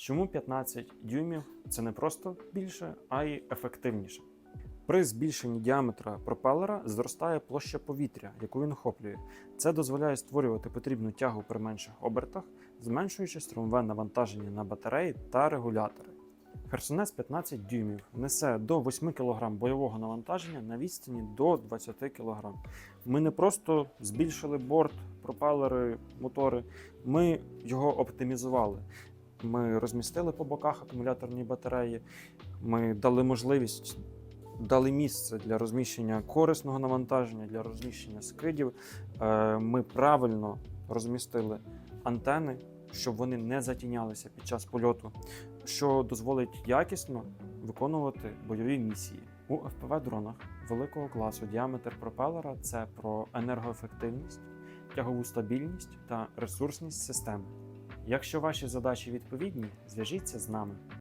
Чому 15 дюймів це не просто більше, а й ефективніше? При збільшенні діаметра пропелера зростає площа повітря, яку він охоплює. Це дозволяє створювати потрібну тягу при менших обертах, зменшуючи струмове навантаження на батареї та регулятори. Херсонес 15 дюймів несе до 8 кг бойового навантаження на відстані до 20 кг. Ми не просто збільшили борт, пропелери, мотори, ми його оптимізували. Ми розмістили по боках акумуляторні батареї, ми дали можливість, дали місце для розміщення корисного навантаження, для розміщення скидів. Е, Ми правильно розмістили антени, щоб вони не затінялися під час польоту, що дозволить якісно виконувати бойові місії. У FPV-дронах великого класу діаметр пропелера це про енергоефективність, тягову стабільність та ресурсність системи. Якщо ваші задачі відповідні, зв'яжіться з нами.